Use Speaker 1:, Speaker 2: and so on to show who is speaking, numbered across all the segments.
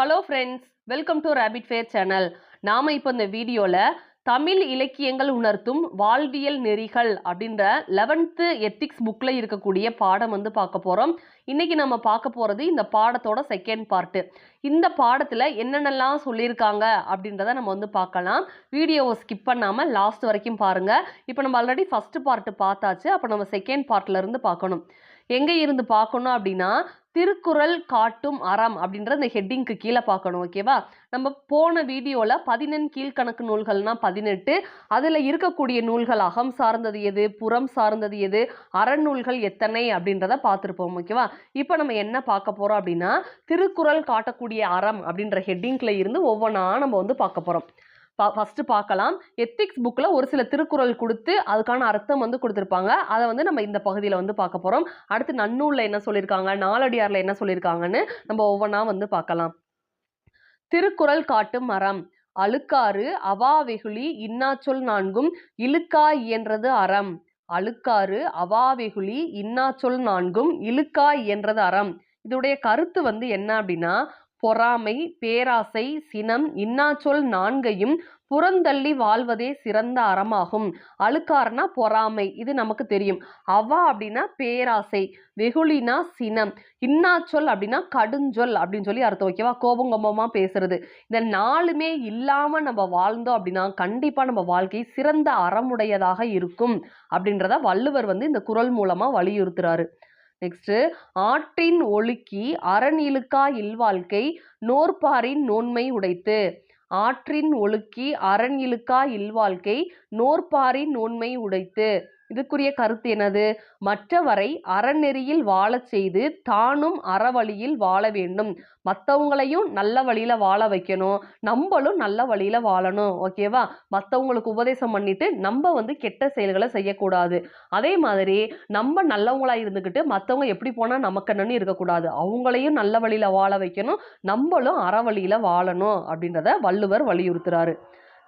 Speaker 1: Hello friends welcome to rapid fair channel நாம் இப்போ இந்த வீடியோவில் தமிழ் இலக்கியங்கள் உணர்த்தும் வாழ்வியல் நெறிகள் அப்படின்ற லெவன்த்து எத்திக்ஸ் புக்கில் இருக்கக்கூடிய பாடம் வந்து பார்க்க போகிறோம் இன்றைக்கி நம்ம பார்க்க போகிறது இந்த பாடத்தோட செகண்ட் பார்ட்டு இந்த பாடத்தில் என்னென்னலாம் சொல்லியிருக்காங்க அப்படின்றத நம்ம வந்து பார்க்கலாம். வீடியோவை ஸ்கிப் பண்ணாமல் லாஸ்ட் வரைக்கும் பாருங்கள் இப்போ நம்ம ஆல்ரெடி ஃபஸ்ட்டு பார்ட்டு பார்த்தாச்சு. அப்போ நம்ம செகண்ட் பார்ட்ல இருந்து பார்க்கணும். எங்கே இருந்து பார்க்கணும் அப்படின்னா திருக்குறள் காட்டும் அறம் அப்படின்ற இந்த ஹெட்டிங்க்கு கீழே பார்க்கணும் ஓகேவா நம்ம போன வீடியோவில் பதினெண் கீழ்கணக்கு நூல்கள்னா பதினெட்டு. அதில் இருக்கக்கூடிய நூல்கள் அகம் சார்ந்தது எது புறம் சார்ந்தது எது அறநூல்கள் எத்தனை அப்படின்றத பார்த்துருப்போம் ஓகேவா இப்போ நம்ம என்ன பார்க்க போகிறோம் அப்படின்னா திருக்குறள் காட்டக்கூடிய அறம் அப்படின்ற ஹெட்டிங்கில் இருந்து ஒவ்வொன்றா நம்ம வந்து பார்க்க போகிறோம் ஃபஸ்ட்டு பார்க்கலாம். எத்திக்ஸ் புக்கில் ஒரு சில திருக்குறள் கொடுத்து அதுக்கான அர்த்தம் வந்து கொடுத்துருப்பாங்க. அதை வந்து நம்ம இந்த பகுதியில் வந்து பார்க்க போகிறோம் அடுத்து நன்னூலில் என்ன சொல்லியிருக்காங்க? நாலடியாரில் என்ன சொல்லியிருக்காங்கன்னு நம்ம ஒவ்வொன்றா வந்து பார்க்கலாம். திருக்குறள் காட்டும் மரம் அழுக்காறு அவா வெகுளி இன்னாச்சொல் நான்கும் இழுக்கா இயன்றது அறம். அழுக்காறு அவா வெகுளி இன்னாச்சொல் நான்கும் இழுக்கா இயன்றது அறம். இதோடைய கருத்து வந்து என்ன அப்படின்னா பொறாமை பேராசை சினம் இன்னாச்சொல் நான்கையும் புறந்தள்ளி வாழ்வதே சிறந்த அறமாகும். அழுக்காறுனா பொறாமை இது நமக்கு தெரியும். அவா அப்படின்னா பேராசை வெகுளினா சினம் இன்னாச்சொல் அப்படின்னா கடுஞ்சொல் அப்படின்னு சொல்லி அர்த்தம் ஓகேவா கோபங்கோபமா பேசுறது. இந்த நாளுமே இல்லாம நம்ம வாழ்ந்தோம் அப்படின்னா கண்டிப்பா நம்ம வாழ்க்கை சிறந்த அறமுடையதாக இருக்கும் அப்படின்றத வள்ளுவர் வந்து இந்த குரல் மூலமா வலியுறுத்துறாரு. நெக்ஸ்ட் ஆற்றின் ஒழுக்கி அரண் இழுக்கா இல்வாழ்க்கை நோற்பாரின் நோன்மை உடைத்து. ஆற்றின் ஒழுக்கி அரண் இழுக்கா இல்வாழ்க்கை நோற்பாரின் நோன்மை உடைத்து. இதுக்குரிய கருத்து என்னது? மற்றவரை அறநெறியில் வாழச் செய்து தானும் அறவழியில் வாழ வேண்டும். மற்றவங்களையும் நல்ல வழியில வாழ வைக்கணும். நம்மளும் நல்ல வழியில வாழணும். ஓகேவா மற்றவங்களுக்கு உபதேசம் பண்ணிட்டு நம்ம வந்து கெட்ட செயல்களை செய்யக்கூடாது. அதே மாதிரி நம்ம நல்லவங்களா இருந்துக்கிட்டு மற்றவங்க எப்படி போனா நமக்கு என்னன்னு இருக்கக்கூடாது. அவங்களையும் நல்ல வழியில வாழ வைக்கணும். நம்மளும் அறவழியில் வாழணும் அப்படின்றத வள்ளுவர் வலியுறுத்துறாரு.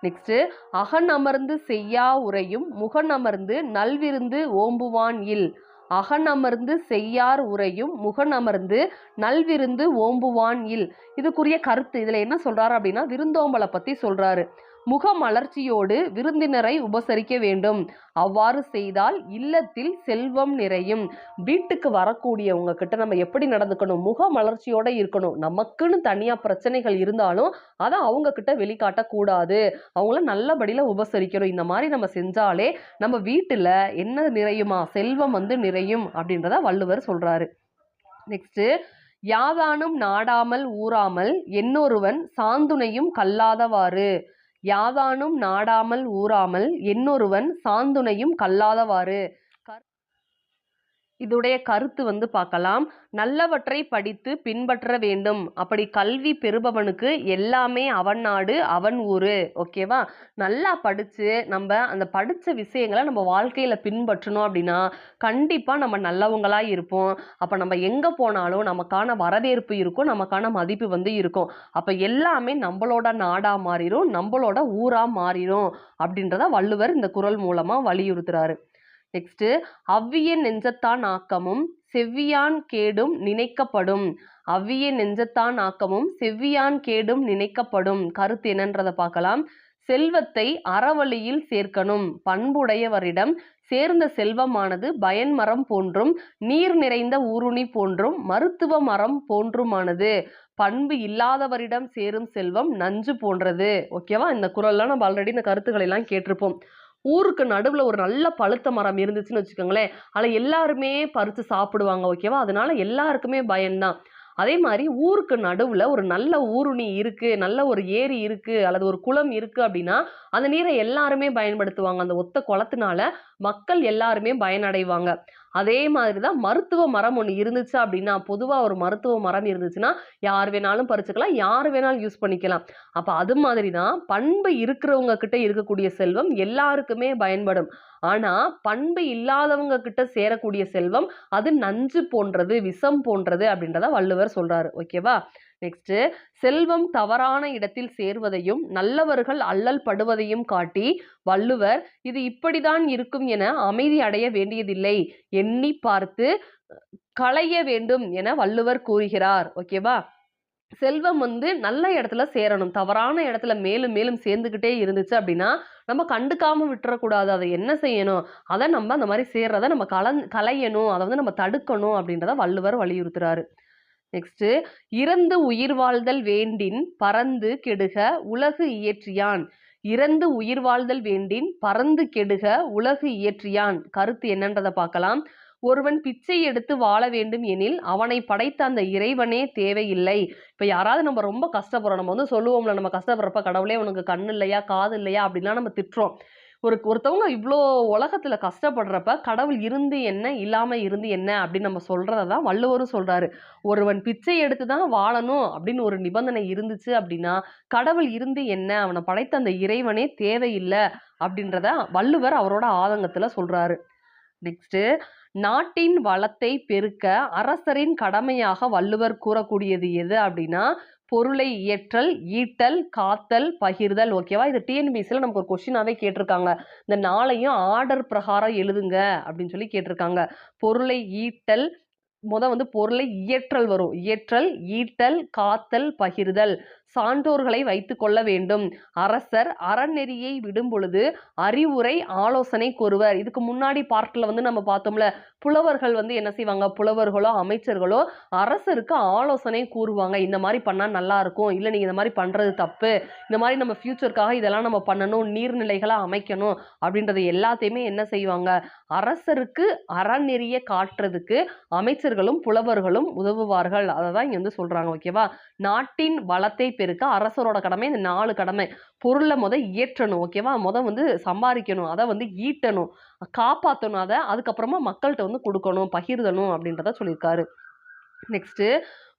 Speaker 1: நெக்ஸ்ட்டு அகன் அமர்ந்து செய்யா உரையும் முகன் அமர்ந்து நல்விருந்து ஓம்புவான் இல். அகன் அமர்ந்து செய்யார் உரையும் முகன் அமர்ந்து நல்விருந்து ஓம்புவான் இல். இதுக்குரிய கருத்து இதில் என்ன சொல்கிறாரு அப்படின்னா விருந்தோம்பலை பற்றி சொல்கிறாரு முகமலர்ச்சியோடு விருந்தினரை உபசரிக்க வேண்டும். அவ்வாறு செய்தால் இல்லத்தில் செல்வம் நிறையும். வீட்டுக்கு வரக்கூடியவங்க கிட்ட நம்ம எப்படி நடந்துக்கணும்? முகமலர்ச்சியோட இருக்கணும். நமக்குன்னு தனியா பிரச்சனைகள் இருந்தாலும் அதை அவங்க கிட்ட வெளிக்காட்டக்கூடாது. அவங்கள நல்லபடியில உபசரிக்கணும். இந்த மாதிரி நம்ம செஞ்சாலே நம்ம வீட்டுல என்ன நிறையுமா? செல்வம் வந்து நிறையும் அப்படின்றத வள்ளுவர் சொல்றாரு. நெக்ஸ்ட் யாதானும் நாடாமல் ஊறாமல் என்னொருவன் சாந்துணையும் கல்லாதவாறு. யாதானும் நாடாமல் ஊறாமல் என்னொருவன் சாந்துணையும் கல்லாதவாறு. இதுடைய கருத்து வந்து பார்க்கலாம். நல்லவற்றை படித்து பின்பற்ற வேண்டும். அப்படி கல்வி பெறுபவனுக்கு எல்லாமே அவன் நாடு அவன் ஊரு. ஓகேவா நல்லா படித்து நம்ம அந்த படித்த விஷயங்களை நம்ம வாழ்க்கையில் பின்பற்றணும் அப்படின்னா கண்டிப்பாக நம்ம நல்லவங்களாக இருப்போம். அப்போ நம்ம எங்கே போனாலும் நமக்கான வரவேற்பு இருக்கும். நமக்கான மதிப்பு வந்து இருக்கும். அப்போ எல்லாமே நம்மளோட நாடாக மாறிடும் நம்மளோட ஊராக மாறிடும் அப்படின்றத வள்ளுவர் இந்த குறள் மூலமாக வலியுறுத்துறாரு. நெக்ஸ்ட் அவ்விய நெஞ்சத்தான் ஆக்கமும் செவ்வியான் கேடும் நினைக்கப்படும். அவ்விய நெஞ்சத்தான் ஆக்கமும் செவ்வியான் கேடும் நினைக்கப்படும். கருத்து என்னன்றதை பார்க்கலாம். செல்வத்தை அறவழியில் சேர்க்கணும். பண்புடையவரிடம் சேர்ந்த செல்வமானது பயன் மரம் போன்றும் நீர் நிறைந்த ஊருணி போன்றும் மருத்துவ மரம் போன்றுமானது. பண்பு இல்லாதவரிடம் சேரும் செல்வம் நஞ்சு போன்றது. ஓகேவா இந்த குரல்லாம் நம்ம ஆல்ரெடி இந்த கருத்துக்களை எல்லாம் கேட்டிருப்போம். ஊருக்கு நடுவில் ஒரு நல்ல பழுத்த மரம் இருந்துச்சுன்னு வச்சுக்கோங்களேன். அதில் எல்லாருமே பறித்து சாப்பிடுவாங்க ஓகேவா அதனால எல்லாருக்குமே பயம்தான். அதே மாதிரி ஊருக்கு நடுவில் ஒரு நல்ல ஊருணி இருக்குது நல்ல ஒரு ஏரி இருக்குது அல்லது ஒரு குளம் இருக்குது அப்படின்னா அந்த நீரை எல்லாருமே பயன்படுத்துவாங்க. அந்த ஒத்த குளத்தினால மக்கள் எல்லாருமே பயனடைவாங்க. அதே மாதிரி தான் மருத்துவ மரம் ஒன்று இருந்துச்சு அப்படின்னா பொதுவாக ஒரு மருத்துவ மரம் இருந்துச்சுன்னா யார் வேணாலும் பறிச்சுக்கலாம் யார் வேணாலும் யூஸ் பண்ணிக்கலாம். அப்போ அது மாதிரி தான் பண்பு இருக்கிறவங்க கிட்ட இருக்கக்கூடிய செல்வம் எல்லாருக்குமே பயன்படும். ஆனால் பண்பு இல்லாதவங்க கிட்ட சேரக்கூடிய செல்வம் அது நஞ்சு போன்றது விஷம் போன்றது அப்படின்றத வள்ளுவர் சொல்றாரு. ஓகேவா நெக்ஸ்ட்டு செல்வம் தவறான இடத்தில் சேர்வதையும் நல்லவர்கள் அல்லல் படுவதையும் காட்டி வள்ளுவர் இது இப்படிதான் இருக்கும் என அமைதி அடைய வேண்டியதில்லை. எண்ணி பார்த்து களைய வேண்டும் என வள்ளுவர் கூறுகிறார். ஓகேவா செல்வம் வந்து நல்ல இடத்துல சேரணும். தவறான இடத்துல மேலும் மேலும் சேர்ந்துக்கிட்டே இருந்துச்சு அப்படின்னா நம்ம கண்டுக்காம விட்டுறக்கூடாது. அதை என்ன செய்யணும்? அதை நம்ம அந்த மாதிரி சேர்றதை நம்ம கலந் கலையணும் அதை வந்து நம்ம தடுக்கணும் அப்படின்றத வள்ளுவர் வலியுறுத்துறாரு. நெக்ஸ்ட் இறந்து உயிர் வாழ்தல் வேண்டின் பறந்து கெடுக உலகு இயற்றியான். இறந்து உயிர் வாழ்தல் வேண்டின் பறந்து கெடுக உலகு இயற்றியான். கருத்து என்னன்றதை பார்க்கலாம். ஒருவன் பிச்சை எடுத்து வாழ வேண்டும் எனில் அவனை படைத்த அந்த இறைவனே தேவையில்லை. இப்போ யாராவது நம்ம ரொம்ப கஷ்டப்படுறோம். நம்ம வந்து சொல்லுவோம்ல நம்ம கஷ்டப்படுறப்ப கடவுளே உனக்கு கண் இல்லையா காது இல்லையா அப்படின்லாம் நம்ம திட்டுறோம். ஒரு ஒருத்தவங்க இவ்வளோ உலகத்தில் கஷ்டப்படுறப்ப கடவுள் இருந்து என்ன இல்லாமல் இருந்து என்ன அப்படின்னு நம்ம சொல்கிறத தான் வள்ளுவரும் சொல்கிறாரு ஒருவன் பிச்சை எடுத்து தான் வாழணும் அப்படின்னு ஒரு நிபந்தனை இருந்துச்சு அப்படின்னா கடவுள் இருந்து என்ன அவனை படைத்த அந்த இறைவனே தேவையில்லை அப்படின்றத வள்ளுவர் அவரோட ஆதங்கத்தில் சொல்கிறாரு நெக்ஸ்ட்டு நாட்டின் வளத்தை பெருக்க அரசரின் கடமையாக வள்ளுவர் கூறக்கூடியது எது அப்படின்னா பொருளை இயற்றல் ஈட்டல் காத்தல் பகிர்தல். ஓகேவா இது டிஎன்பிசியில் நமக்கு ஒரு கொஷினாகவே கேட்டிருக்காங்க. இந்த நாளையும் ஆர்டர் பிரகாரம் எழுதுங்க அப்படின்னு சொல்லி கேட்டிருக்காங்க. பொருளை ஈட்டல் முத வந்து பொருளை இயற்றல் வரும். இயற்றல் ஈட்டல் காத்தல் பகிர்தல். சான்றோர்களை வைத்து கொள்ள வேண்டும். அரசர் அறநெறியை விடும் பொழுது அறிவுரை ஆலோசனை கூறுவர். இதுக்கு முன்னாடி பார்ட்டில் வந்து நம்ம பார்த்தோம்ல புலவர்கள் வந்து என்ன செய்வாங்க? புலவர்களோ அமைச்சர்களோ அரசருக்கு ஆலோசனை கூறுவாங்க. இந்த மாதிரி பண்ணால் நல்லா இருக்கும். இல்லை நீங்கள் இந்த மாதிரி பண்ணுறது தப்பு. இந்த மாதிரி நம்ம ஃப்யூச்சருக்காக இதெல்லாம் நம்ம பண்ணணும். நீர்நிலைகளை அமைக்கணும். அப்படின்றது எல்லாத்தையுமே என்ன செய்வாங்க? அரசருக்கு அறநெறிய காட்டுறதுக்கு அமைச்சர்களும் புலவர்களும் உதவுவார்கள். அதை தான் இங்கே வந்து சொல்கிறாங்க ஓகேவா நாட்டின் வளத்தை பெருக்க அரசரோட கடமை இந்த நாலு கடமை. பொருளை முத இயற்றணும் ஓகேவா முத வந்து சம்பாதிக்கணும் அதை வந்து ஈட்டணும் காப்பாற்றணும் அதை அதுக்கப்புறமா மக்கள்கிட்ட வந்து கொடுக்கணும் பகிர்தணும் அப்படின்றத சொல்லியிருக்காரு. நெக்ஸ்ட்டு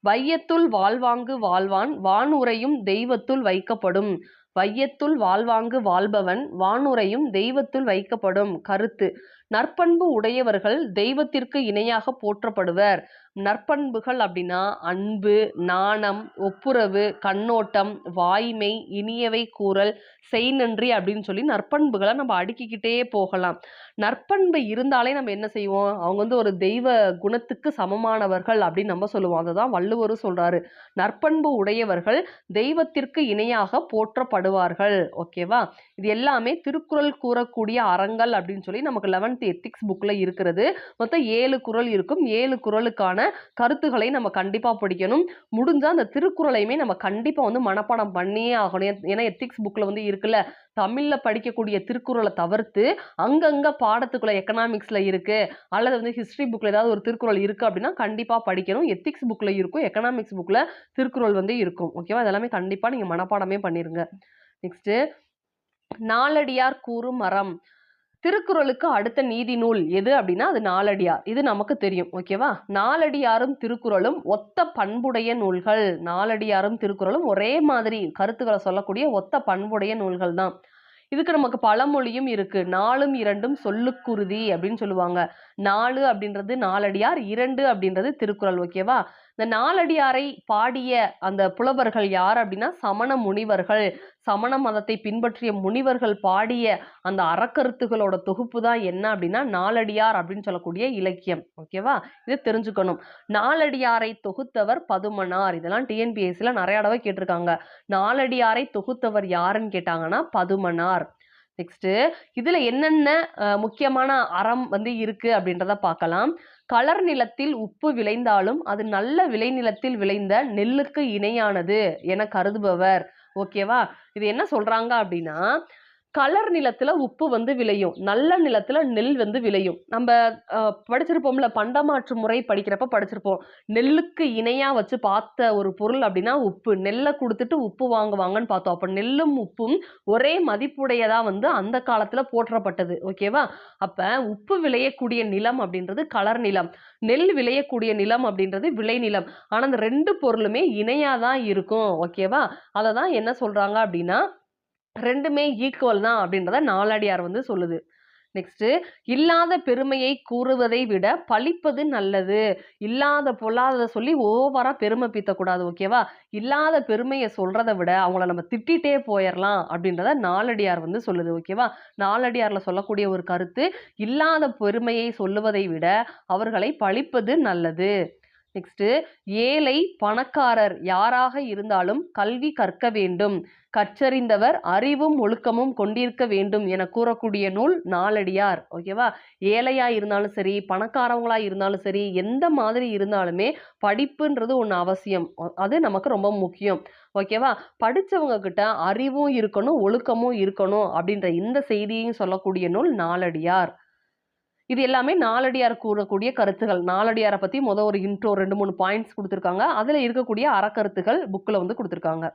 Speaker 1: வையத்துள் வாழ்வாங்கு வாழ்வான் வானுரையும் தெய்வத்துள் வைக்கப்படும். வையத்துள் வாழ்வாங்கு வாழ்பவன் வானுரையும் தெய்வத்துள் வைக்கப்படும். கருத்து நற்பண்பு உடையவர்கள் தெய்வத்திற்கு இணையாக போற்றப்படுவர். நற்பண்புகள் அப்படின்னா அன்பு நாணம் ஒப்புரவு கண்ணோட்டம் வாய்மை இனியவை கூறல் செய் நன்றி அப்படின்னு சொல்லி நற்பண்புகளை நம்ம அடுக்கிக்கிட்டே போகலாம். நற்பண்பு இருந்தாலே நம்ம என்ன செய்வோம்? அவங்க வந்து ஒரு தெய்வ குணத்துக்கு சமமானவர்கள் அப்படின்னு நம்ம சொல்லுவோம். அதை தான் வள்ளுவரும் சொல்றாரு. நற்பண்பு உடையவர்கள் தெய்வத்திற்கு இணையாக போற்றப்படுவார்கள். ஓகேவா? இது எல்லாமே திருக்குறள் கூறக்கூடிய அறங்கள் அப்படின்னு சொல்லி நமக்கு லெவன்த் எத்திக்ஸ் புக்கில் இருக்கிறது. மொத்தம் ஏழு குறள் இருக்கும். ஏழு குறளுக்கான கருத்துக்களை நம்ம கண்டிப்பாக படிக்கணும். முடிஞ்சால் அந்த திருக்குறளையுமே நம்ம கண்டிப்பாக வந்து மனப்பாடம் பண்ணியே ஆகணும். ஏன்னா எத்திக்ஸ் புக்கில் வந்து இருக்குல்ல தமிழில் படிக்கக்கூடிய திருக்குறளை தவிர்த்து அங்கங்கே பாடத்துக்குள்ள எக்கனாமிக்ஸில் இருக்குது அல்லது வந்து ஹிஸ்ட்ரி புக்கில் ஏதாவது ஒரு திருக்குறள் இருக்குது அப்படின்னா கண்டிப்பாக படிக்கணும். எத்திக்ஸ் புக்கில் இருக்கும் எக்கனாமிக்ஸ் புக்கில் திருக்குறள் வந்து இருக்கும். ஓகேவா இதெல்லாமே கண்டிப்பாக நீங்கள் மனப்பாடமே பண்ணிடுங்க நெக்ஸ்ட்டு நாலடியார் கூறும் மரம் திருக்குறளுக்கு அடுத்த நீதி நூல் எது அப்படின்னா அது நாலடியார். இது நமக்கு தெரியும் ஓகேவா நாலடியாரும் திருக்குறளும் ஒத்த பண்புடைய நூல்கள். நாலடியாரும் திருக்குறளும் ஒரே மாதிரி கருத்துக்களை சொல்லக்கூடிய ஒத்த பண்புடைய நூல்கள் தான். இதுக்கு நமக்கு பழமொழியும் இருக்கு. நாலும் இரண்டும் சொல்லுக்குருதி அப்படின்னு சொல்லுவாங்க. நாலு அப்படின்றது நாலடியார் இரண்டு அப்படின்றது திருக்குறள் ஓகேவா இந்த நாலடியாரை பாடிய அந்த புலவர்கள் யார் அப்படின்னா சமண முனிவர்கள். சமண மதத்தை பின்பற்றிய முனிவர்கள் பாடிய அந்த அறக்கருத்துகளோட தொகுப்பு தான் என்ன அப்படின்னா நாலடியார் அப்படின்னு சொல்லக்கூடிய இலக்கியம். ஓகேவா இதை தெரிஞ்சுக்கணும். நாலடியாரை தொகுத்தவர் பதுமனார். இதெல்லாம் டிஎன்பிஎஸ்சியில் நிறைய தடவை கேட்டிருக்காங்க. நாலடியாரை தொகுத்தவர் யாருன்னு கேட்டாங்கன்னா பதுமனார். நெக்ஸ்ட்டு இதில் என்னென்ன முக்கியமான அறம் வந்து இருக்குது அப்படின்றத பார்க்கலாம். கலர் நிலத்தில் உப்பு விளைந்தாலும் அது நல்ல விளைநிலத்தில் விளைந்த நெல்லுக்கு இணையானது என கருதுபவர். ஓகேவா இது என்ன சொல்றாங்க அப்படின்னா கலர் நிலத்தில் உப்பு வந்து விளையும். நல்ல நிலத்தில் நெல் வந்து விளையும். நம்ம படிச்சிருப்போம்ல பண்டமாற்று முறை படிக்கிறப்ப படிச்சிருப்போம். நெல்லுக்கு இணையாக வச்சு பார்த்த ஒரு பொருள் அப்படின்னா உப்பு. நெல்லை கொடுத்துட்டு உப்பு வாங்குவாங்கன்னு பார்த்தோம். அப்போ நெல்லும் உப்பும் ஒரே மதிப்புடையதாக வந்து அந்த காலத்தில் போற்றப்பட்டது. ஓகேவா அப்போ உப்பு விளையக்கூடிய நிலம் அப்படின்றது கலர் நிலம். நெல் விளையக்கூடிய நிலம் அப்படின்றது விளைநிலம் ஆனால் அந்த ரெண்டு பொருளுமே இணையாக தான் இருக்கும். ஓகேவா அதை தான் என்ன சொல்கிறாங்க அப்படின்னா ரெண்டுமே ஈக்குவல் தான் அப்படின்றத நாலடியார் வந்து சொல்லுது. நெக்ஸ்ட் இல்லாத பெருமையை கூறுவதை விட பழிப்பது நல்லது. இல்லாத பொல்லாததை சொல்லி ஓவரா பெருமை பீத்தக்கூடாது ஓகேவா இல்லாத பெருமையை சொல்கிறத விட அவங்கள நம்ம திட்டிகிட்டே போயிடலாம் அப்படின்றத நாலடியார் வந்து சொல்லுது ஓகேவா நாலடியார்ல சொல்லக்கூடிய ஒரு கருத்து இல்லாத பெருமையை சொல்லுவதை விட அவர்களை பழிப்பது நல்லது. நெக்ஸ்ட்டு ஏழை பணக்காரர் யாராக இருந்தாலும் கல்வி கற்க வேண்டும். கற்றறிந்தவர் அறிவும் ஒழுக்கமும் கொண்டிருக்க வேண்டும் என கூறக்கூடிய நூல் நாலடியார் ஓகேவா ஏழையா இருந்தாலும் சரி பணக்காரவங்களா இருந்தாலும் சரி எந்த மாதிரி இருந்தாலுமே படிப்புன்றது ஒன்று அவசியம். அது நமக்கு ரொம்ப முக்கியம். ஓகேவா படித்தவங்க கிட்ட அறிவும் இருக்கணும் ஒழுக்கமும் இருக்கணும் அப்படின்ற இந்த செய்தியையும் சொல்லக்கூடிய நூல் நாலடியார் இது எல்லாமே நாலடியார் கூறக்கூடிய கருத்துகள். நாலடியாரை பற்றி முத ஒரு இன்ட்ரோ ரெண்டு மூணு பாயிண்ட்ஸ் கொடுத்துருக்காங்க. அதில் இருக்கக்கூடிய அறக்கருத்துகள் புக்கில் வந்து கொடுத்துருக்காங்க.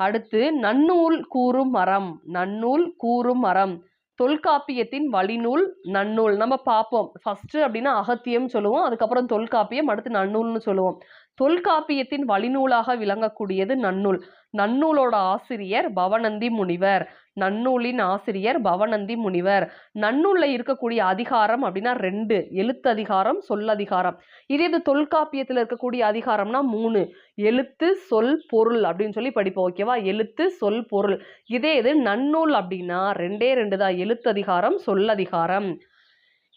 Speaker 1: அடுத்து நன்னூல் கூறும் மரம் நன்னூல் கூறும் மரம் தொல்காப்பியத்தின் வழிநூல் நன்னூல். நம்ம பார்ப்போம். ஃபஸ்ட்டு அப்படின்னா அகத்தியம் சொல்லுவோம். அதுக்கப்புறம் தொல்காப்பியம் அடுத்து நன்னூல்னு சொல்லுவோம். தொல்காப்பியத்தின் வழிநூலாக விளங்கக்கூடியது நன்னூல். நன்னூலோட ஆசிரியர் பவனந்தி முனிவர். நன்னூலின் ஆசிரியர் பவனந்தி முனிவர். நன்னூல்ல இருக்கக்கூடிய அதிகாரம் அப்படின்னா ரெண்டு எழுத்ததிகாரம் சொல்லதிகாரம். இதே இது தொல்காப்பியத்தில் இருக்கக்கூடிய அதிகாரம்னா மூணு எழுத்து சொல் பொருள் அப்படின்னு சொல்லி படிப்போம் ஓகேவா எழுத்து சொல் பொருள். இதே இது நன்னூல் அப்படின்னா ரெண்டே ரெண்டு தான் எழுத்து அதிகாரம் சொல் அதிகாரம்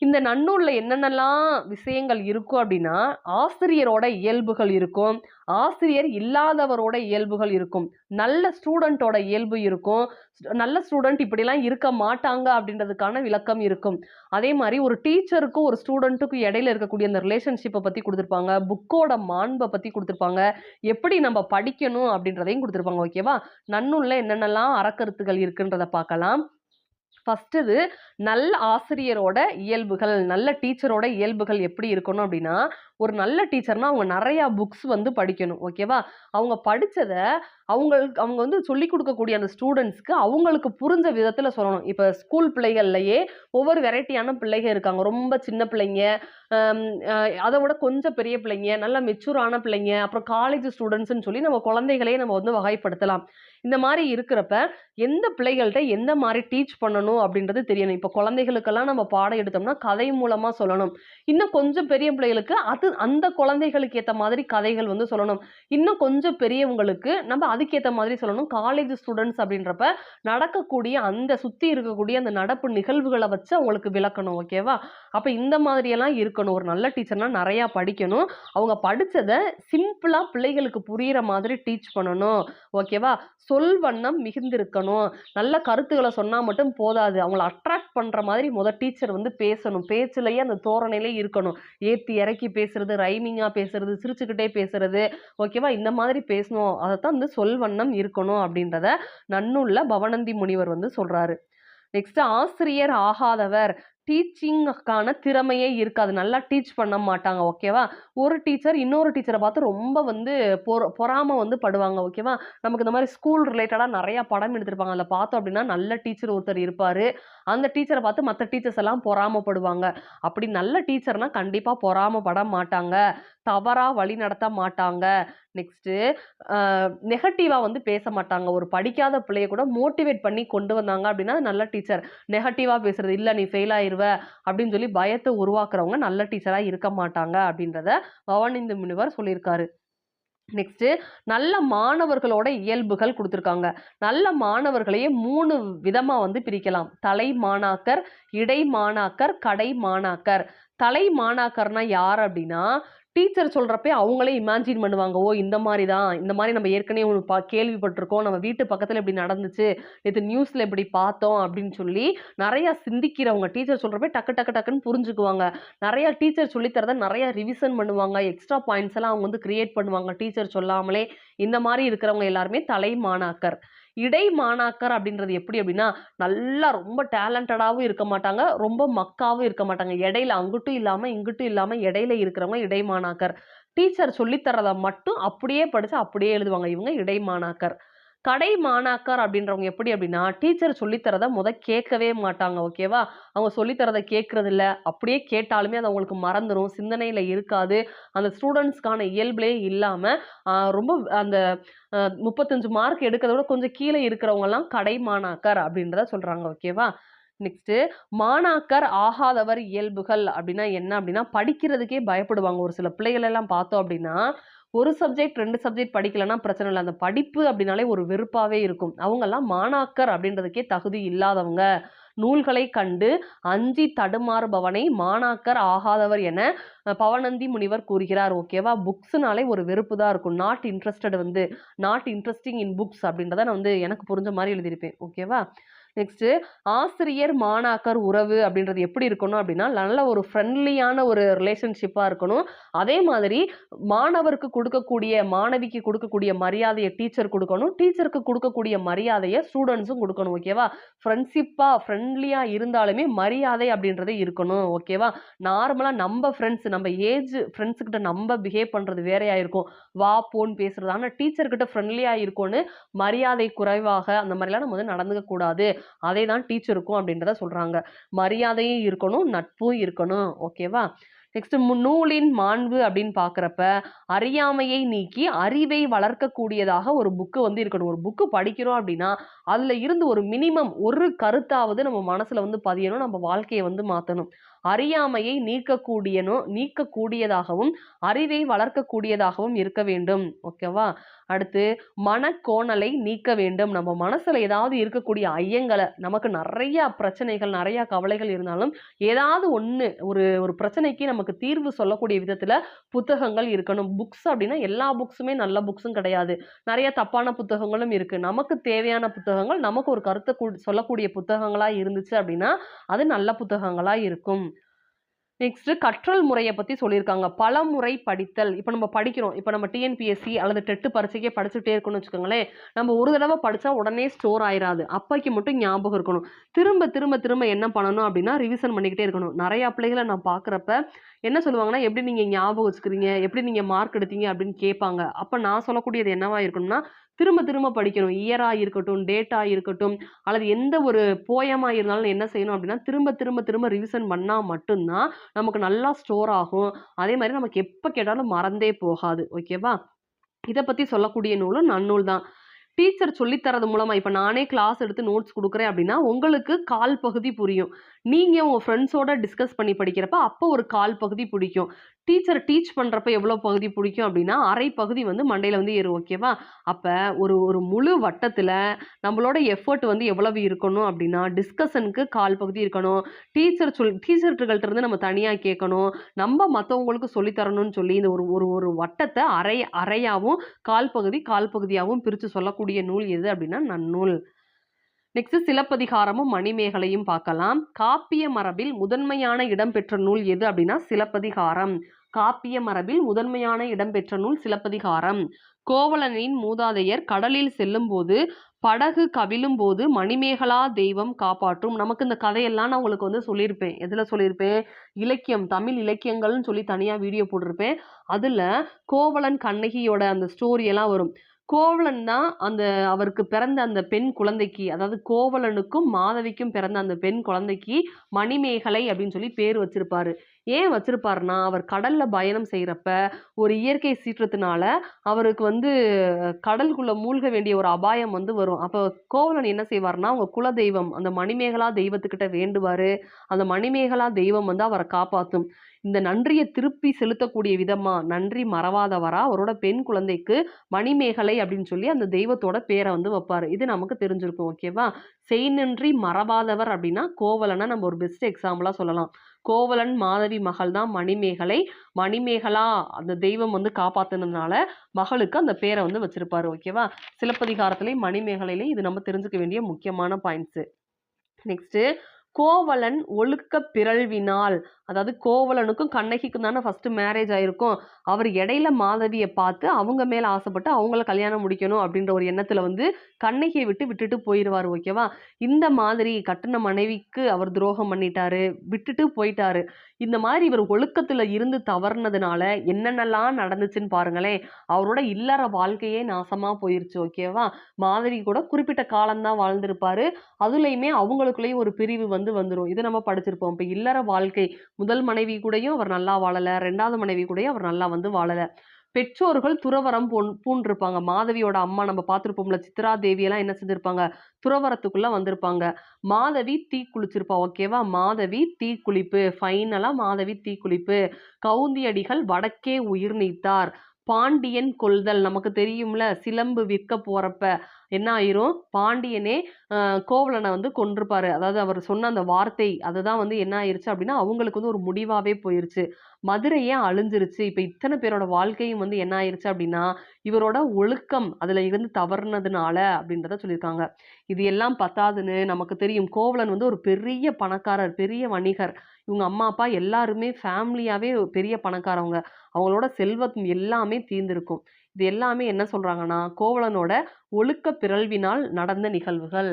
Speaker 1: இந்த நன்னூலில் என்னென்னலாம் விஷயங்கள் இருக்கும் அப்படின்னா ஆசிரியரோட இயல்புகள் இருக்கும். ஆசிரியர் இல்லாதவரோட இயல்புகள் இருக்கும். நல்ல ஸ்டூடெண்ட்டோட இயல்பு இருக்கும். நல்ல ஸ்டூடெண்ட் இப்படிலாம் இருக்க மாட்டாங்க அப்படின்றதுக்கான விளக்கம் இருக்கும். அதே மாதிரி ஒரு டீச்சருக்கும் ஒரு ஸ்டூடெண்ட்டுக்கும் இடையில இருக்கக்கூடிய அந்த ரிலேஷன்ஷிப்பை பற்றி கொடுத்துருப்பாங்க. புக்கோட மாண்பை பற்றி கொடுத்துருப்பாங்க. எப்படி நம்ம படிக்கணும் அப்படின்றதையும் கொடுத்துருப்பாங்க ஓகேவா நன்னூலில் என்னென்னலாம் அறக்கருத்துகள் இருக்குன்றதை பார்க்கலாம். ஃபஸ்ட்டு இது நல்ல ஆசிரியரோட இயல்புகள் நல்ல டீச்சரோட இயல்புகள் எப்படி இருக்கணும் அப்படின்னா ஒரு நல்ல டீச்சர்னா அவங்க நிறையா புக்ஸ் வந்து படிக்கணும் ஓகேவா? அவங்க படித்ததை அவங்களுக்கு அவங்க வந்து சொல்லிக் கொடுக்கக்கூடிய அந்த ஸ்டூடெண்ட்ஸ்க்கு அவங்களுக்கு புரிஞ்ச விதத்தில் சொல்லணும். இப்போ ஸ்கூல் பிள்ளைகள்லையே ஒவ்வொரு வெரைட்டியான பிள்ளைங்க இருக்காங்க. ரொம்ப சின்ன பிள்ளைங்க அதை விட கொஞ்சம் பெரிய பிள்ளைங்க நல்ல மெச்சூரான பிள்ளைங்க அப்புறம் காலேஜ் ஸ்டூடெண்ட்ஸ்னு சொல்லி நம்ம குழந்தைகளையே நம்ம வந்து வகைப்படுத்தலாம். இந்த மாதிரி இருக்கிறப்ப எந்த பிள்ளைகள்கிட்ட எந்த மாதிரி டீச் பண்ணணும் அப்படின்றது தெரியணும். இப்போ குழந்தைகளுக்கெல்லாம் நம்ம பாடம் எடுத்தோம்னா கதை மூலமாக சொல்லணும். இன்னும் கொஞ்சம் பெரிய பிள்ளைகளுக்கு அது அந்த குழந்தைகளுக்கு ஏற்ற மாதிரி கதைகள் வந்து சொல்லணும். இன்னும் கொஞ்சம் பெரியவங்களுக்கு நம்ம அதுக்கேற்ற மாதிரி சொல்லணும். காலேஜ் ஸ்டூடெண்ட்ஸ் அப்படின்றப்ப நடக்கக்கூடிய அந்த சுற்றி இருக்கக்கூடிய அந்த நடப்பு நிகழ்வுகளை வச்சு அவங்களுக்கு விளக்கணும் ஓகேவா அப்போ இந்த மாதிரியெல்லாம் இருக்கணும். ஒரு நல்ல டீச்சர்னால் நிறையா படிக்கணும். அவங்க படித்ததை சிம்பிளாக பிள்ளைகளுக்கு புரிகிற மாதிரி டீச் பண்ணணும் ஓகேவா சொல் வண்ணம் மிகுந்திருக்கணும். நல்ல கருத்துக்களை சொன்னால் மட்டும் போதாது. அவங்கள அட்ராக்ட் பண்ணுற மாதிரி முத டீச்சர் வந்து பேசணும். பேச்சுலேயே அந்த தோரணையிலே இருக்கணும். ஏற்றி இறக்கி பேசுறது ரைமிங்காக பேசுறது சிரிச்சுக்கிட்டே பேசுறது. ஓகேவா இந்த மாதிரி பேசணும். அதைத்தான் வந்து சொல் வண்ணம் இருக்கணும் அப்படின்றத நன்னுள்ள பவனந்தி முனிவர் வந்து சொல்கிறாரு நெக்ஸ்ட் ஆசிரியர் ஆகாதவர். டீச்சிங்கான திறமையே இருக்காது. நல்லா டீச் பண்ண மாட்டாங்க ஓகேவா ஒரு டீச்சர் இன்னொரு டீச்சரை பார்த்து ரொம்ப வந்து பொற பொறாம வந்து படுவாங்க ஓகேவா நமக்கு இந்த மாதிரி ஸ்கூல் ரிலேட்டடாக நிறையா படம் எடுத்திருப்பாங்க. அதில் பார்த்தோம் அப்படின்னா நல்ல டீச்சர் ஒருத்தர் இருப்பார். அந்த டீச்சரை பார்த்து மற்ற டீச்சர்ஸ் எல்லாம் பொறாமப்படுவாங்க. அப்படி நல்ல டீச்சர்னா கண்டிப்பாக பொறாமப்பட மாட்டாங்க. தவறாக வழி நடத்த மாட்டாங்க. நெக்ஸ்ட்டு நெகட்டிவாக வந்து பேச மாட்டாங்க. ஒரு படிக்காத பிள்ளைய கூட மோட்டிவேட் பண்ணி கொண்டு வந்தாங்க அப்படின்னா நல்ல டீச்சர் நெகட்டிவாக பேசுறது இல்லை நீ ஃபெயில் ஆயிருவ அப்படின்னு சொல்லி பயத்தை உருவாக்குறவங்க நல்ல டீச்சராக இருக்க மாட்டாங்க அப்படின்றத பவானிந்த முனிவர் சொல்லியிருக்காரு. நெக்ஸ்ட் நல்ல மாணவர்களோட இயல்புகள் கொடுத்துருக்காங்க. நல்ல மாணவர்களையே மூணு விதமா வந்து பிரிக்கலாம். தலை மாணாக்கர் இடை மாணாக்கர் கடை மாணாக்கர். தலை மாணாக்கர்னா யார் அப்படின்னா டீச்சர் சொல்கிறப்ப அவங்களே இமேஜின் பண்ணுவாங்க ஓ இந்த மாதிரி தான் இந்த மாதிரி நம்ம ஏற்கனவே ஒன்று பா கேள்விப்பட்டிருக்கோம் நம்ம வீட்டு பக்கத்தில் இப்படி நடந்துச்சு இது நியூஸில் இப்படி பார்த்தோம் அப்படின்னு சொல்லி நிறையா சிந்திக்கிறவங்க டீச்சர் சொல்கிறப்ப டக்கு டக்கு டக்குன்னு புரிஞ்சுக்குவாங்க. நிறையா டீச்சர் சொல்லித்தரத நிறையா ரிவிஷன் பண்ணுவாங்க எக்ஸ்ட்ரா பாயிண்ட்ஸ் எல்லாம் அவங்க வந்து கிரியேட் பண்ணுவாங்க டீச்சர் சொல்லாமலே. இந்த மாதிரி இருக்கிறவங்க எல்லாருமே தலை மாணாக்கர் இடை மாணாக்கர் அப்படின்றது எப்படி அப்படின்னா நல்லா ரொம்ப டேலண்டடாகவும் இருக்க மாட்டாங்க ரொம்ப மக்காவும் இருக்க மாட்டாங்க. இடையில அங்கிட்டும் இல்லாமல் இங்கிட்டும் இல்லாமல் இடையில இருக்கிறவங்க இடை மாணாக்கர். டீச்சர் சொல்லித்தரதை மட்டும் அப்படியே படித்து அப்படியே எழுதுவாங்க இவங்க இடை மாணாக்கர். கடை மாணாக்கர் அப்படின்றவங்க எப்படி அப்படின்னா டீச்சர் சொல்லித்தரத முத கேட்கவே மாட்டாங்க ஓகேவா அவங்க சொல்லித்தரத கேட்கறது இல்லை அப்படியே கேட்டாலுமே அது அவங்களுக்கு மறந்துடும் சிந்தனையில் இருக்காது. அந்த ஸ்டூடெண்ட்ஸ்க்கான இயல்பிலே இல்லாமல் ரொம்ப அந்த முப்பத்தஞ்சு மார்க் எடுக்கிறத விட கொஞ்சம் கீழே இருக்கிறவங்கலாம் கடை மாணாக்கர் அப்படின்றத சொல்கிறாங்க ஓகேவா நெக்ஸ்ட்டு மாணாக்கர் ஆகாதவர் இயல்புகள் அப்படின்னா என்ன அப்படின்னா படிக்கிறதுக்கே பயப்படுவாங்க. ஒரு சில பிள்ளைகளெல்லாம் பார்த்தோம் அப்படின்னா ஒரு சப்ஜெக்ட் ரெண்டு சப்ஜெக்ட் படிக்கலன்னா பிரச்சனை இல்லை. அந்த படிப்பு அப்படின்னாலே ஒரு வெறுப்பாகவே இருக்கும். அவங்கெல்லாம் மாணாக்கர் அப்படின்றதுக்கே தகுதி இல்லாதவங்க. நூல்களை கண்டு அஞ்சி தடுமாறுபவனை மாணாக்கர் ஆகாதவர் என பவனந்தி முனிவர் கூறுகிறார். ஓகேவா புக்ஸ்னாலே ஒரு வெறுப்பு தான் இருக்கும். நாட் இன்ட்ரெஸ்டட் வந்து நாட் இன்ட்ரெஸ்டிங் இன் புக்ஸ் அப்படின்றத நான் வந்து எனக்கு புரிஞ்ச மாதிரி எழுதியிருப்பேன். ஓகேவா நெக்ஸ்ட்டு ஆசிரியர் மாணாக்கர் உறவு அப்படின்றது எப்படி இருக்கணும் அப்படின்னா நல்ல ஒரு ஃப்ரெண்ட்லியான ஒரு ரிலேஷன்ஷிப்பாக இருக்கணும். அதே மாதிரி மாணவருக்கு கொடுக்கக்கூடிய மாணவிக்கு கொடுக்கக்கூடிய மரியாதையை டீச்சர் கொடுக்கணும். டீச்சருக்கு கொடுக்கக்கூடிய மரியாதையை ஸ்டூடெண்ட்ஸும் கொடுக்கணும் ஓகேவா ஃப்ரெண்ட்ஷிப்பாக ஃப்ரெண்ட்லியாக இருந்தாலுமே மரியாதை அப்படின்றது இருக்கணும் ஓகேவா நார்மலாக நம்ம ஃப்ரெண்ட்ஸ் நம்ம ஏஜ் ஃப்ரெண்ட்ஸுக்கிட்ட நம்ம பிஹேவ் பண்ணுறது வேறையாக இருக்கும். வா போன்னு பேசுறது. ஆனால் டீச்சர்கிட்ட ஃப்ரெண்ட்லியாக இருக்கும்னு மரியாதை குறைவாக அந்த மாதிரிலாம் நம்ம வந்து நடந்துக்க கூடாது. அதே தான் டீச்சருக்கும் அப்படின்றத சொல்கிறாங்க மரியாதையும் இருக்கணும் நட்பும் இருக்கணும். ஓகேவா நெக்ஸ்ட் நூலின் மாண்பு அப்படின்னு பார்க்குறப்ப அறியாமையை நீக்கி அறிவை வளர்க்கக்கூடியதாக ஒரு புக்கு வந்து இருக்கணும். ஒரு புக்கு படிக்கிறோம் அப்படின்னா அதில் இருந்து ஒரு மினிமம் ஒரு கருத்தாவது நம்ம மனசில் வந்து பதியணும். நம்ம வாழ்க்கையை வந்து மாற்றணும் அறியாமையை நீக்கக்கூடியனும் நீக்கக்கூடியதாகவும் அறிவை வளர்க்கக்கூடியதாகவும் இருக்க வேண்டும். ஓகேவா அடுத்து மனக்கோணலை நீக்க வேண்டும். நம்ம மனசுல ஏதாவது இருக்கக்கூடிய ஐயங்களை நமக்கு நிறைய பிரச்சனைகள் நிறைய கவலைகள் இருந்தாலும் ஏதாவது ஒன்று ஒரு ஒரு பிரச்சனைக்கு நமக்கு தீர்வு சொல்லக்கூடிய விதத்துல புத்தகங்கள் இருக்கணும். புக்ஸ் அப்படின்னா எல்லா புக்ஸுமே நல்ல புக்ஸும் கிடையாது. நிறைய தப்பான புத்தகங்களும் இருக்கு. நமக்கு தேவையான புத்தகங்கள் நமக்கு ஒரு கருத்தை கூ- சொல்லக்கூடிய புத்தகங்களா இருந்துச்சு அப்படின்னா அது நல்ல புத்தகங்களா இருக்கும். நெக்ஸ்ட் கற்றல் முறையை பத்தி சொல்லியிருக்காங்க. பல முறை படித்தல். இப்போ நம்ம படிக்கிறோம். இப்போ நம்ம டிஎன்பிஎஸ்சி அல்லது டெட்டு பரீட்சைக்கே படிச்சுட்டே இருக்கணும்னு வச்சுக்கோங்களேன். நம்ம ஒரு தடவை படிச்சா உடனே ஸ்டோர் ஆயிராது. அப்பைக்கு மட்டும் ஞாபகம் இருக்கணும். திரும்ப திரும்ப திரும்ப என்ன பண்ணணும் அப்படின்னா ரிவிஷன் பண்ணிக்கிட்டே இருக்கணும். நிறைய பிள்ளைகளை நான் பார்க்குறப்ப என்ன சொல்லுவாங்கன்னா எப்படி நீங்கள் ஞாபகம் வச்சுக்கிறீங்க? எப்படி நீங்கள் மார்க் எடுத்தீங்க? அப்படின்னு கேட்பாங்க. அப்போ நான் சொல்லக்கூடியது என்னவா இருக்கணும்னா திரும்ப திரும்ப படிக்கணும். இயராக இருக்கட்டும் டேட்டாக இருக்கட்டும் அல்லது எந்த ஒரு போயமாக இருந்தாலும் என்ன செய்யணும் அப்படின்னா திரும்ப திரும்ப திரும்ப ரிவிஷன் பண்ணால் மட்டும்தான் நமக்கு நல்லா ஸ்டோர் ஆகும். அதே மாதிரி நமக்கு எப்போ கேட்டாலும் மறந்தே போகாது. ஓகேவா இதை பற்றி சொல்லக்கூடிய நூலும் நன்னூல் தான். டீச்சர் சொல்லித்தரது மூலமாக இப்போ நானே கிளாஸ் எடுத்து நோட்ஸ் கொடுக்குறேன் அப்படின்னா உங்களுக்கு கால் பகுதி புரியும். நீங்கள் உங்கள் ஃப்ரெண்ட்ஸோட டிஸ்கஸ் பண்ணி படிக்கிறப்ப அப்போ ஒரு கால் பகுதி பிடிக்கும். டீச்சர் டீச் பண்ணுறப்ப எவ்வளோ பகுதி பிடிக்கும் அப்படின்னா அரை பகுதி வந்து மண்டையில் வந்து ஏறும் ஓகேவா அப்போ ஒரு ஒரு முழு வட்டத்தில் நம்மளோட எஃபர்ட் வந்து எவ்வளவு இருக்கணும் அப்படின்னா டிஸ்கஷனுக்கு கால் பகுதி இருக்கணும். டீச்சர் சொல் டீச்சர்கிட்ட இருந்து நம்ம தனியாக கேட்கணும். நம்ம மற்றவங்களுக்கு சொல்லித்தரணும்னு சொல்லி இந்த ஒரு ஒரு ஒரு வட்டத்தை அரை அறையாகவும் கால் பகுதி கால் பகுதியாகவும் பிரித்து சொல்லக்கூடிய நூல் எது அப்படின்னா நன்னூல். நெக்ஸ்ட் சிலப்பதிகாரமும் மணிமேகலையும் பார்க்கலாம். காப்பிய மரபில் முதன்மையான இடம்பெற்ற நூல் எது அப்படின்னா சிலப்பதிகாரம். காப்பிய மரபில் முதன்மையான இடம்பெற்ற நூல் சிலப்பதிகாரம். கோவலனின் மூதாதையர் கடலில் செல்லும் போது படகு கவிழும் போது மணிமேகலா தெய்வம் காப்பாற்றும். நமக்கு இந்த கதையெல்லாம் நான் உங்களுக்கு வந்து சொல்லியிருப்பேன். எதில் சொல்லியிருப்பேன்? இலக்கியம் தமிழ் இலக்கியங்கள்னு சொல்லி தனியாக வீடியோ போட்டிருப்பேன். அதில் கோவலன் கண்ணகியோட அந்த ஸ்டோரியெல்லாம் வரும். கோவலன் தான் அந்த அவருக்கு பிறந்த அந்த பெண் குழந்தைக்கு அதாவது கோவலனுக்கும் மாதவிக்கும் பிறந்த அந்த பெண் குழந்தைக்கு மணிமேகலை அப்படின்னு சொல்லி பேர் வச்சிருப்பாரு. ஏன் வச்சிருப்பாருன்னா அவர் கடல்ல பயணம் செய்யறப்ப ஒரு இயற்கை சீற்றத்தினால அவருக்கு வந்து கடலுக்குள்ள மூழ்க வேண்டிய ஒரு அபாயம் வந்து வரும். அப்போ கோவலன் என்ன செய்வார்னா அவங்க குல தெய்வம் அந்த மணிமேகலா தெய்வத்துக்கிட்ட வேண்டுவாரு. அந்த மணிமேகலா தெய்வம் வந்து அவரை காப்பாற்றும் இந்த நன்றியை திருப்பி செலுத்தக்கூடிய விதமா நன்றி மறவாதவரா அவரோட பெண் குழந்தைக்கு மணிமேகலை அப்படின்னு சொல்லி அந்த தெய்வத்தோட பேரை வந்து வைப்பாரு. இது நமக்கு தெரிஞ்சிருக்கும் ஓகேவா? செய் நன்றி மறவாதவர் அப்படின்னா கோவலனை நம்ம ஒரு பெஸ்ட் எக்ஸாம்பிளா சொல்லலாம். கோவலன் மாதவி மகள் தான் மணிமேகலை. மணிமேகலா அந்த தெய்வம் வந்து காப்பாத்தினதுனால மகளுக்கு அந்த பேரை வந்து வச்சிருப்பாரு ஓகேவா சிலப்பதிகாரத்திலையும் மணிமேகலையிலையும் இது நம்ம தெரிஞ்சுக்க வேண்டிய முக்கியமான பாயிண்ட்ஸு நெக்ஸ்ட்டு கோவலன் ஒழுக்க பிறழ்வினால் அதாவது கோவலனுக்கும் கண்ணகிக்கும் தானே ஃபஸ்ட்டு மேரேஜ் ஆகிருக்கும் அவர் இடையில மாதவியை பார்த்து அவங்க மேலே ஆசைப்பட்டு அவங்கள கல்யாணம் முடிக்கணும் அப்படின்ற ஒரு எண்ணத்தில் வந்து கண்ணகியை விட்டு விட்டுட்டு போயிடுவார் ஓகேவா இந்த மாதிரி கட்டின மனைவிக்கு அவர் துரோகம் பண்ணிட்டாரு விட்டுட்டு போயிட்டாரு. இந்த மாதிரி இவர் ஒழுக்கத்தில் இருந்து தவறுனதுனால என்னென்னலாம் நடந்துச்சுன்னு பாருங்களேன். அவரோட இல்லற வாழ்க்கையே நாசமாக போயிருச்சு ஓகேவா மாதவி கூட குறிப்பிட்ட காலம்தான் வாழ்ந்திருப்பாரு. அதுலேயுமே அவங்களுக்குள்ளேயும் ஒரு பிரிவு வந்து வந்துடும் இது நம்ம படிச்சிருப்போம். இப்போ இல்லற வாழ்க்கை முதல் மனைவி கூடயும் அவர் நல்லா வாழலை ரெண்டாவது மனைவி கூடயும் அவர் நல்லா வந்து வாழலை. பெற்றோர்கள் துறவரம் பூண் பூண்டிருப்பாங்க. மாதவியோட அம்மா நம்ம பார்த்துருப்போம்ல சித்ரா தேவியெல்லாம் என்ன செஞ்சிருப்பாங்க? துறவரத்துக்குள்ள வந்திருப்பாங்க. மாதவி தீ குளிச்சிருப்பா ஓகேவா மாதவி தீ குளிப்பு. ஃபைனலாக மாதவி தீ குளிப்பு. கவுந்தியடிகள் வடக்கே உயிர் நீத்தார். பாண்டியன் கொள்தல். நமக்கு தெரியும்ல சிலம்பு விற்க போறப்ப என்ன ஆயிரும்? பாண்டியனே கோவலனை வந்து கொன்றுப்பாரு. அதாவது அவர் சொன்ன அந்த வார்த்தை அதுதான் வந்து என்ன ஆயிருச்சு அப்படின்னா அவங்களுக்கு வந்து ஒரு முடிவாவே போயிருச்சு. மதுரையே அழிஞ்சிருச்சு? இப்போ இத்தனை பேரோட வாழ்க்கையும் வந்து என்ன ஆயிருச்சு அப்படின்னா இவரோட ஒழுக்கம் அதுல இருந்து தவறுனதுனால அப்படின்றத சொல்லியிருக்காங்க. இது எல்லாம் பத்தாதுன்னு நமக்கு தெரியும். கோவலன் வந்து ஒரு பெரிய பணக்காரர் பெரிய வணிகர். இவங்க அம்மா அப்பா எல்லாருமே ஃபேமிலியாவே பெரிய பணக்காரவங்க. அவங்களோட செல்வம் எல்லாமே தீர்ந்திருக்கும். இது எல்லாமே என்ன சொல்றாங்கன்னா கோவலனோட ஒழுக்க பிறழ்வினால் நடந்த நிகழ்வுகள்.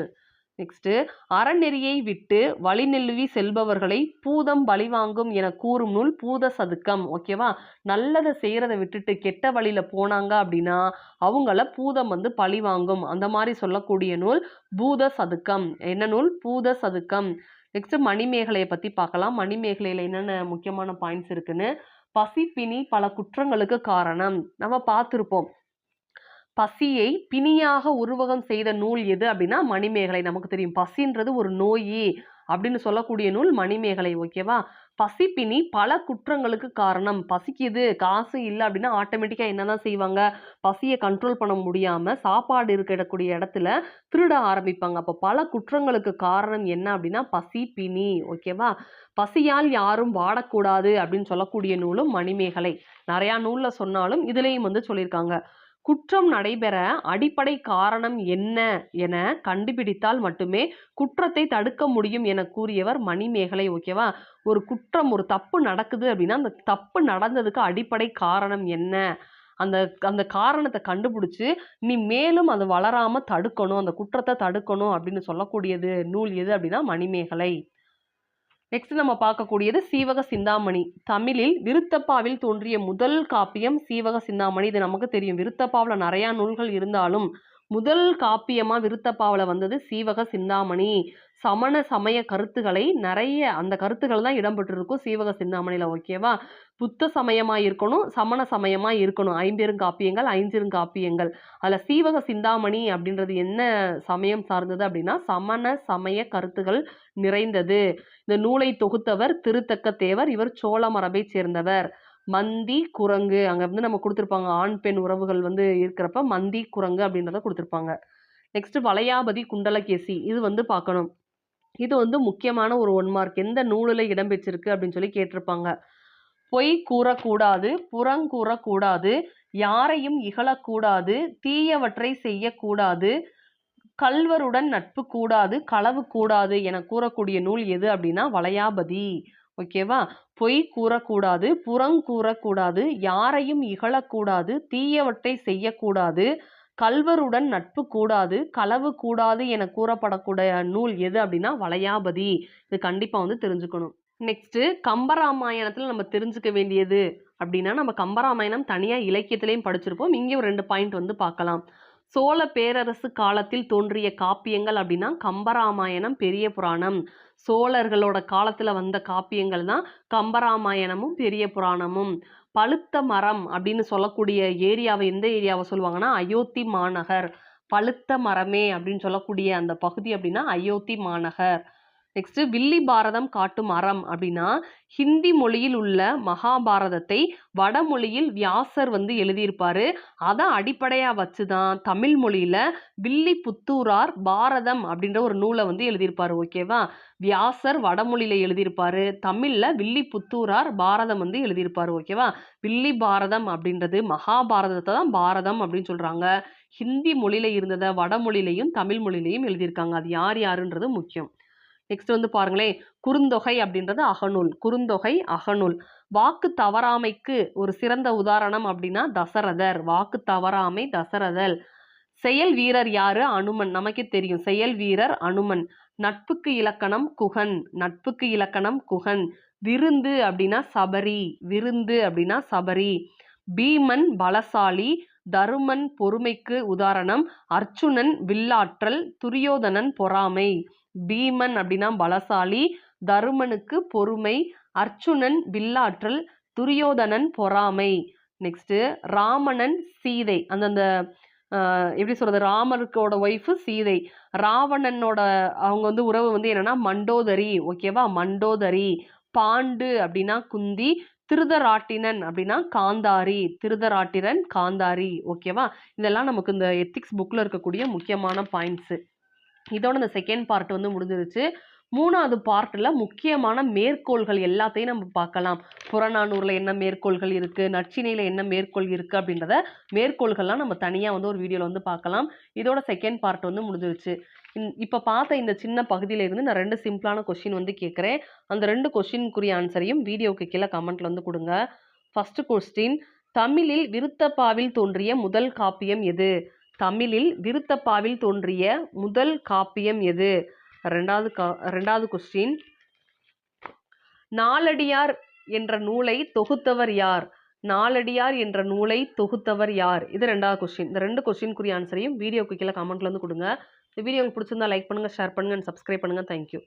Speaker 1: நெக்ஸ்ட்டு அறநெறியை விட்டு வழிநெல்வி செல்பவர்களை பூதம் பழிவாங்கும் என கூறும் நூல் பூத சதுக்கம் ஓகேவா நல்லதை செய்கிறத விட்டுட்டு கெட்ட வழியில் போனாங்க அப்படின்னா அவங்கள பூதம் வந்து பழி வாங்கும் அந்த மாதிரி சொல்லக்கூடிய நூல் பூத சதுக்கம். என்ன நூல்? பூத சதுக்கம். நெக்ஸ்ட் மணிமேகலையை பற்றி பார்க்கலாம். மணிமேகலையில் என்னென்ன முக்கியமான பாயிண்ட்ஸ் இருக்குன்னு? பசிப்பினி பல குற்றங்களுக்கு காரணம். நம்ம பார்த்துருப்போம். பசியை பிணியாக உருவகம் செய்த நூல் எது அப்படின்னா மணிமேகலை. நமக்கு தெரியும். பசின்றது ஒரு நோய் அப்படின்னு சொல்லக்கூடிய நூல் மணிமேகலை ஓகேவா பசிப்பினி பல குற்றங்களுக்கு காரணம். பசிக்குது காசு இல்லை அப்படின்னா ஆட்டோமேட்டிக்காக என்ன தான் செய்வாங்க? பசியை கண்ட்ரோல் பண்ண முடியாமல் சாப்பாடு இருக்கக்கூடிய இடத்துல திருட ஆரம்பிப்பாங்க. அப்போ பல குற்றங்களுக்கு காரணம் என்ன அப்படின்னா பசி பிணி ஓகேவா பசியால் யாரும் வாடக்கூடாது அப்படின்னு சொல்லக்கூடிய நூலும் மணிமேகலை. நிறையா நூலில் சொன்னாலும் இதுலேயும் வந்து சொல்லியிருக்காங்க. குற்றம் நடைபெற அடிப்படை காரணம் என்ன என கண்டுபிடித்தால் மட்டுமே குற்றத்தை தடுக்க முடியும் என கூறியவர் மணிமேகலை ஓகேவா ஒரு குற்றம் ஒரு தப்பு நடக்குது அப்படின்னா அந்த தப்பு நடந்ததுக்கு அடிப்படை காரணம் என்ன? அந்த அந்த காரணத்தை கண்டுபிடிச்சு நீ மேலும் அது வளராமல் தடுக்கணும் அந்த குற்றத்தை தடுக்கணும் அப்படின்னு சொல்லக்கூடியது நூல் எது அப்படின்னா மணிமேகலை. நெக்ஸ்ட் நம்ம பார்க்கக்கூடியது சீவக சிந்தாமணி. தமிழில் விருத்தப்பாவில் தோன்றிய முதல் காப்பியம் சீவக சிந்தாமணி. இது நமக்கு தெரியும். விருத்தப்பாவில் நிறையா நூல்கள் இருந்தாலும் முதல் காப்பியமா விருத்தப்பாவில் வந்தது சீவக சிந்தாமணி. சமண சமய கருத்துக்களை நிறைய அந்த கருத்துக்கள் தான் இடம்பெற்றிருக்கும் சீவக சிந்தாமணியில் ஓகேவா புத்த சமயமா இருக்கணும் சமண சமயமா இருக்கணும். ஐம்பெரும் காப்பியங்கள் ஐஞ்சிரும் காப்பியங்கள். அதில் சீவக சிந்தாமணி அப்படின்றது என்ன சமயம் சார்ந்தது அப்படின்னா சமண சமய கருத்துகள் நிறைந்தது. இந்த நூலை தொகுத்தவர் திருத்தக்க தேவர் இவர் சோழ மரபைச் சேர்ந்தவர். மந்தி குரங்கு. அங்கே வந்து நம்ம கொடுத்துருப்பாங்க. ஆண் பெண் உறவுகள் வந்து இருக்கிறப்ப மந்தி குரங்கு அப்படின்றத கொடுத்துருப்பாங்க. நெக்ஸ்ட் வளையாபதி குண்டலகேசி. இது வந்து பார்க்கணும். இது வந்து முக்கியமான ஒரு ஒன் மார்க் எந்த நூலில் இடம்பெற்றிருக்கு அப்படின்னு சொல்லி கேட்டிருப்பாங்க. பொய் கூறக்கூடாது புறங்கூறக்கூடாது யாரையும் இகழக்கூடாது தீயவற்றை செய்யக்கூடாது கல்வருடன் நட்பு கூடாது களவு கூடாது என கூறக்கூடிய நூல் எது அப்படின்னா வளையாபதி. ஓகேவா பொய் கூறக்கூடாது புறம் கூறக்கூடாது யாரையும் இகழக்கூடாது தீயவற்றை செய்யக்கூடாது கல்வருடன் நட்பு கூடாது களவு கூடாது என கூறப்படக்கூடிய நூல் எது அப்படின்னா வளையாபதி. இது கண்டிப்பாக வந்து தெரிஞ்சுக்கணும். நெக்ஸ்ட்டு கம்பராமாயணத்தில் நம்ம தெரிஞ்சுக்க வேண்டியது அப்படின்னா நம்ம கம்பராமாயணம் தனியாக இலக்கியத்திலையும் படிச்சிருப்போம். இங்கே ஒரு ரெண்டு பாயிண்ட் வந்து பார்க்கலாம். சோழ பேரரசு காலத்தில் தோன்றிய காப்பியங்கள் அப்படின்னா கம்பராமாயணம் பெரிய புராணம். சோழர்களோட காலத்துல வந்த காப்பியங்கள் தான் கம்பராமாயணமும் பெரிய புராணமும். பழுத்த மரம் அப்படின்னு சொல்லக்கூடிய ஏரியாவை எந்த ஏரியாவை சொல்லுவாங்கன்னா அயோத்தி மாநகர். பழுத்த மரமே அப்படின்னு சொல்லக்கூடிய அந்த பகுதி அப்படின்னா அயோத்தி மாநகர். நெக்ஸ்ட் வில்லி பாரதம் காட்டும் அறம் அப்படின்னா ஹிந்தி மொழியில் உள்ள மகாபாரதத்தை வடமொழியில் வியாசர் வந்து எழுதியிருப்பாரு. அதை அடிப்படையாக வச்சு தான் தமிழ் மொழியில வில்லி புத்தூரார் பாரதம் அப்படின்ற ஒரு நூலை வந்து எழுதியிருப்பாரு ஓகேவா வியாசர் வடமொழியில் எழுதியிருப்பாரு தமிழில் வில்லி புத்தூரார் பாரதம் வந்து எழுதியிருப்பாரு ஓகேவா வில்லி பாரதம் அப்படின்றது மகாபாரதத்தை தான் பாரதம் அப்படின்னு சொல்கிறாங்க ஹிந்தி மொழியில் இருந்ததை வடமொழியிலையும் தமிழ் மொழியிலையும் எழுதியிருக்காங்க. அது யார் யாருன்றது முக்கியம். நெக்ஸ்ட் வந்து பாருங்களேன். குறுந்தொகை அப்படின்றது அகநூல். குறுந்தொகை அகநூல். வாக்கு தவறாமைக்கு ஒரு சிறந்த உதாரணம் அப்படின்னா தசரதர். வாக்கு தவறாமை தசரதர். செயல் வீரர் யாரு? அனுமன். நமக்கே தெரியும். செயல் வீரர் அனுமன். நட்புக்கு இலக்கணம் குகன். நட்புக்கு இலக்கணம் குகன். விருந்து அப்படின்னா சபரி. விருந்து அப்படின்னா சபரி. பீமன் பலசாலி. தருமன் பொறுமைக்கு உதாரணம். அர்ச்சுனன் வில்லாற்றல். துரியோதனன் பொறாமை. பீமன் அப்படின்னா பலசாலி தருமனுக்கு பொறுமை அர்ச்சுனன் வில்லாற்றல் துரியோதனன் பொறாமை. நெக்ஸ்ட்டு ராமணன் சீதை. அந்தந்த எப்படி சொல்கிறது ராமருக்கோட ஒய்ஃபு சீதை. ராவணனோட அவங்க வந்து உறவு வந்து என்னென்னா மண்டோதரி ஓகேவா மண்டோதரி. பாண்டு அப்படின்னா குந்தி திருதராட்டினன் அப்படின்னா காந்தாரி. திருதராட்டிரன் காந்தாரி ஓகேவா இதெல்லாம் நமக்கு இந்த எத்திக்ஸ் புக்கில் இருக்கக்கூடிய முக்கியமான பாயிண்ட்ஸு இதோட இந்த செகண்ட் பார்ட் வந்து முடிஞ்சிருச்சு. மூணாவது பார்ட்டில் முக்கியமான மேற்கோள்கள் எல்லாத்தையும் நம்ம பார்க்கலாம். புறநானூரில் என்ன மேற்கோள்கள் இருக்குது நச்சினையில் என்ன மேற்கோள் இருக்குது அப்படின்றத மேற்கோள்கள்லாம் நம்ம தனியாக வந்து ஒரு வீடியோவில் வந்து பார்க்கலாம். இதோட செகண்ட் பார்ட் வந்து முடிஞ்சிருச்சு. இப்போ பார்த்த இந்த சின்ன பகுதியிலேருந்து நான் ரெண்டு சிம்பிளான கொஷின் வந்து கேட்குறேன். அந்த ரெண்டு கொஷினுக்குரிய ஆன்சரையும் வீடியோவுக்கு கீழே கமெண்ட்டில் வந்து கொடுங்க. ஃபஸ்ட்டு கொஸ்டின் தமிழில் விருத்தப்பாவில் தோன்றிய முதல் காப்பியம் எது? தமிழில் விருத்தப்பாவில் தோன்றிய முதல் காப்பியம் எது? ரெண்டாவது கா ரெண்டாவது கொஸ்டின் நாலடியார் என்ற நூலை தொகுத்தவர் யார்? நாலடியார் என்ற நூலை தொகுத்தவர் யார்? இது ரெண்டாவது கொஸ்டின் இந்த ரெண்டு கொஸ்டின்குரிய ஆன்சரையும் வீடியோக்கு கீழே கமெண்ட்ல வந்து கொடுங்க. இந்த வீடியோ உங்களுக்கு பிடிச்சிருந்தா லைக் பண்ணுங்க ஷேர் பண்ணுங்க அண்ட் சப்ஸ்கிரைப் பண்ணுங்கள் தேங்க்யூ